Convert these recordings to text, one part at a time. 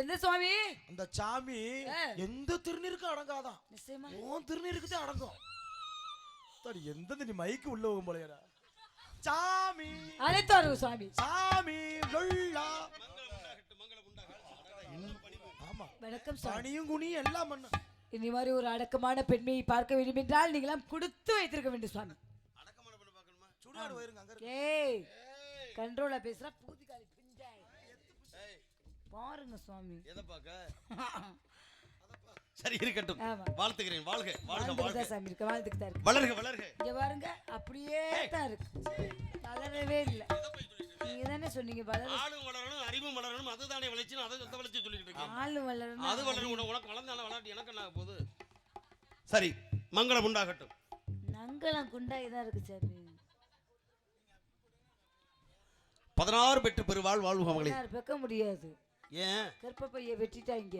எந்த சுவாமி? அந்த சாமி. எந்த திருநீருக்கும் அடங்காதான்? உன் திருநீருக்கு தான் அடங்கும். சரி எந்த நீ மைக்கு உள்ள போகும் போலையடா. சாமி. அழைத்தாரு சுவாமி. சாமி லொல்லா ஆமா. வணக்கம் பனியும் குனியும் எல்லாம் பண்ண. இந்த மாதிரி ஒரு அடக்கமான பெண்மையை பார்க்க வேண்டும் என்றால் நீங்களாம் கொடுத்து வைத்திருக்க வேண்டும் சுவாமி. ஏய் கண்ட்ரோலா பேசுறா பூதிகாலி பிஞ்சாய் பாருங்க சுவாமி. எதை பார்க்க? சரி இருக்கட்டும். வாழ்த்துக்கிறேன். வாழ்க வாழ்க வாழ்க. சாமி இருக்கு வாழ்ந்துக்கு தான் இருக்கு. வளர்க வளர்க. இங்க பாருங்க அப்படியே தான் இருக்கு. வளரவே இல்லை. நீங்க தானே சொன்னீங்க வளர ஆளும் வளரணும் அறிவும் வளரணும் அதுதானே வளர்ச்சி அதை சொந்த வளர்ச்சி சொல்லிட்டு இருக்கேன் ஆளு வளரணும். அது வளரும் உனக்கு வளர்ந்தான வளர்த்து எனக்கு என்ன போகுது? சரி மங்களம் உண்டாகட்டும். நங்கலாம் குண்டாகி தான் இருக்கு சாமி. பதினாறு பெற்று பெருவாள் வாழ்வு யார் வைக்க முடியாது. ஏன்? கர்ப்பப்பைய வெட்டிட்டாங்க.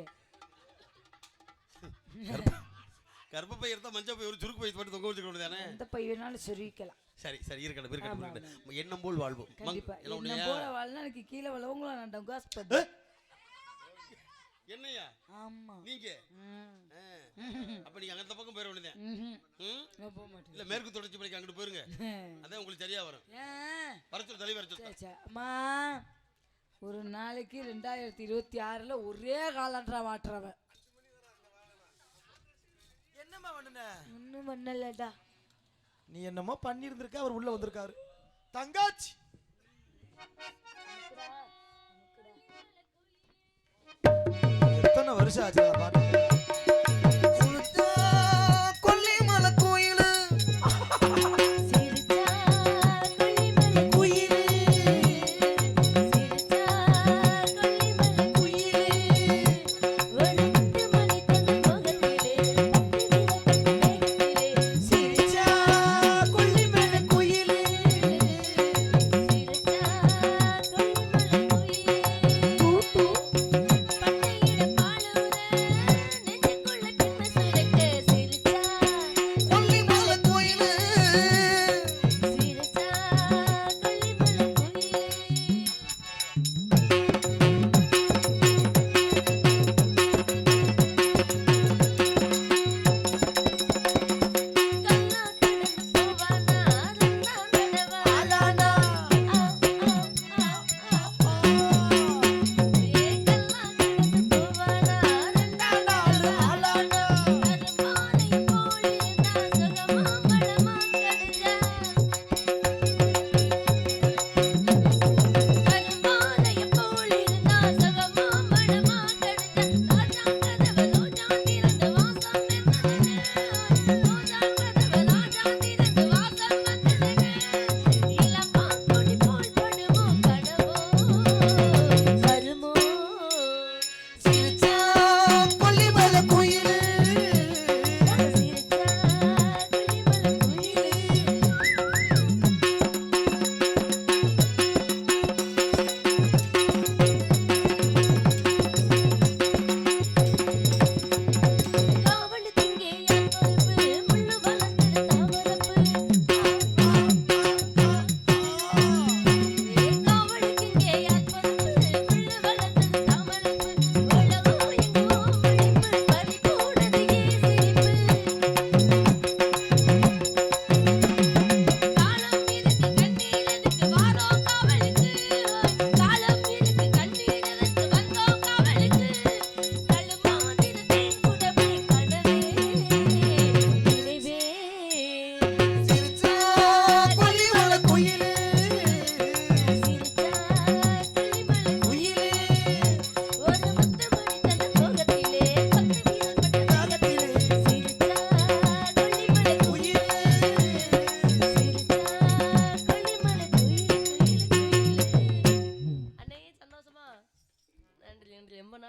கர்ப்பப்பை இருந்தா மஞ்சள் போய் ஒரு சுருக்கு போய் மட்டும் தொங்க வச்சுக்க வேண்டியதானே எந்த பை வேணாலும் சொருவிக்கலாம். சரி சரி இருக்கட்டும் இருக்கட்டும் இருக்கட்டும். எண்ணம் போல் வாழ்வோம் கண்டிப்பா. உன்னையா? போல வாழ்னா எனக்கு கீழே விழவங்களும் நான் டங்காஸ் பண்ணேன் என்னையா ஆமா. நீங்க. அப்ப நீங்க அந்த பக்கம் போயிட போக மாட்டேன். இல்ல மேற்கு தொடர்ச்சி பணிக்கு அங்கிட்டு போயிருங்க. அதான் உங்களுக்கு சரியா வரும். ஏன்? வரச்சொல் தலைவர். அம்மா. ஒரு நாளைக்கு ரெண்டாயிரத்தி இருபத்தி ஆறுல ஒரே காலன்றா மாட்டுறவன். என்னம்மா பண்ணுன? ஒன்றும் பண்ணலடா. நீ என்னமோ பண்ணியிருந்திருக்க அவர் உள்ள வந்திருக்காரு. தங்காச்சி! எத்தனை வருஷம் ஆச்சு பாட்டு?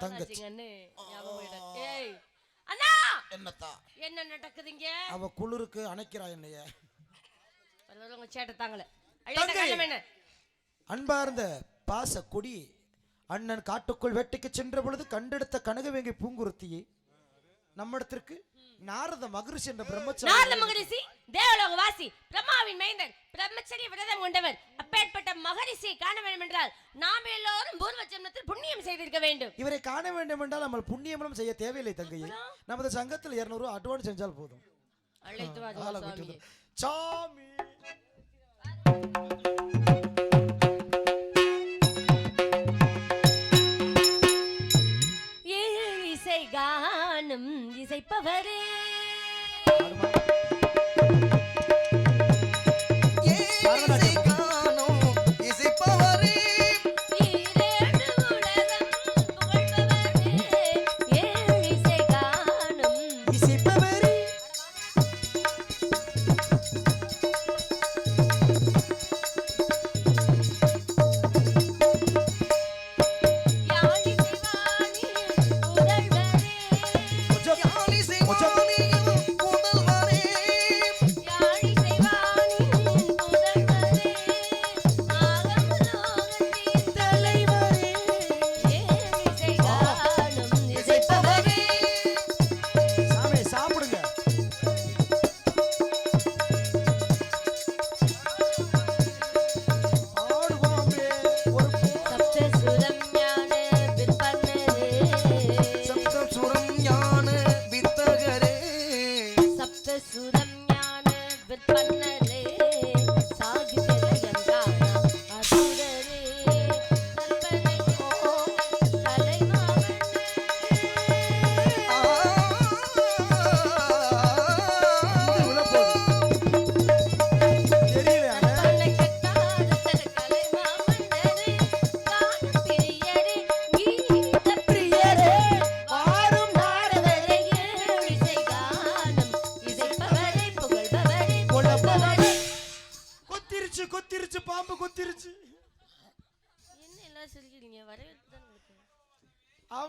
தங்கச்சி. ஏய் அண்ணா! என்னத்தா? என்ன நடக்குதுங்க? அவ குளிருக்கு அணைக்கிறா என்னைய. உங்க சேட்டை தாங்கல. தங்கை. அழியாத என்ன? அன்பார்ந்த பாச கொடி அண்ணன் காட்டுக்குள் வேட்டைக்கு சென்ற பொழுது கண்டெடுத்த கனகவேங்கை பூங்குருத்தியை நம்மிடத்திற்கு நாரத மகரிஷி என்ற நாரத பிரம்மச்சாரி மகரிஷி தேவலோக வாசி பிரம்மாவின் மைந்தன் பிரம்மச்சரிய விரதம் கொண்டவர். அப்பேற்பட்ட மகரிஷியை காண வேண்டும் என்றால் நாம் எல்லோரும் பூர்வ ஜென்மத்தில் புண்ணியம் செய்திருக்க வேண்டும். இவரை காண வேண்டும் என்றால் நம்ம புண்ணியமனம் செய்ய தேவையில்லை தங்கையே நமது சங்கத்தில் இருநூறு அட்வான்ஸ் செஞ்சால் போதும். அழைத்து வா. சாமி. இசைப்பவரே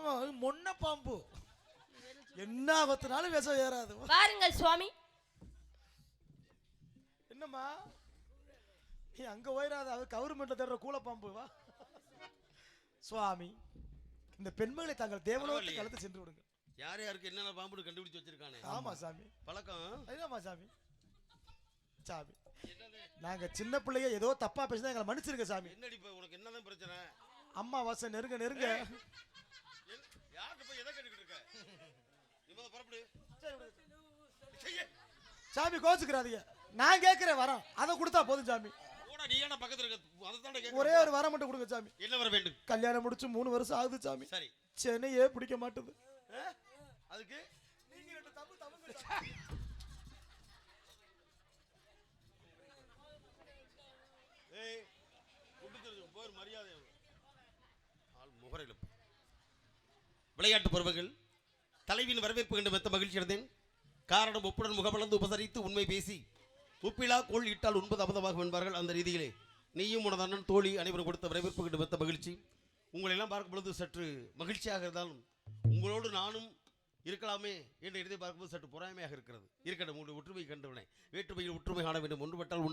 ஆமா அது மொன்ன பாம்பு. என்ன ஆபத்துனாலும் விஷம் ஏறாது. வாருங்கள் சுவாமி. என்னம்மா? நீ அங்க போயிடாத அது கவர்மெண்ட்ல தேடுற கூல பாம்பு வா. சுவாமி இந்த பெண்மகளை தாங்கள் தேவலோகத்தை. கலந்து சென்று விடுங்க யார் யாருக்கு என்னென்ன பாம்புன்னு கண்டுபிடிச்சு வச்சிருக்கானே? ஆமா சாமி. பழக்கம்? என்னம்மா சாமி. சாமி. நாங்க சின்ன பிள்ளைய ஏதோ தப்பா பேசினா எங்களை மன்னிச்சிருங்க சாமி. என்னடி உனக்கு என்னதான் பிரச்சனை? அம்மா வாசம் நெருங்க. நெருங்க யார்கிட்ட போய் எதை கேட்டுக்கிட்டு இருக்க? நீ முதல்ல புறப்படு. சாமி கோச்சுக்கிறாதீங்க. நான் கேட்கிறேன் வரோம் அதை கொடுத்தா போதும் சாமி. போடா நீ ஏன்டா பக்கத்துல இருக்க? அதை தானே ஒரே ஒரு வரம் மட்டும் கொடுங்க சாமி. என்ன வர வேண்டும்? கல்யாணம் முடிச்சு மூணு வருஷம் ஆகுது சாமி. சரி. சென்னையே பிடிக்க மாட்டுது. அதுக்கு? விளையாட்டு பருவங்கள் தலைவியின் வரவேற்பு கண்டு மெத்த மகிழ்ச்சி அடைந்தேன். காரணம் ஒப்புடன் முகமலர்ந்து உபசரித்து உண்மை பேசி உப்பிலா கோள் இட்டால் உண்பது அபதமாகும் என்பார்கள் அந்த ரீதியிலே. நீயும் உனது அண்ணன் தோழி அனைவரும் கொடுத்த வரவேற்பு கண்டு மெத்த மகிழ்ச்சி. உங்களை எல்லாம் பார்க்கும் பொழுது சற்று மகிழ்ச்சியாக இருந்தாலும் உங்களோடு நானும் இருக்கலாமே என்று எழுதி பார்க்கும்போது சற்று பொறாமையாக இருக்கிறது. இருக்கட்டும் உங்களுடைய ஒற்றுமை கண்டவனே வேற்றுமையில் ஒற்றுமை காண வேண்டும் ஒன்றுபட்டால் உண்டு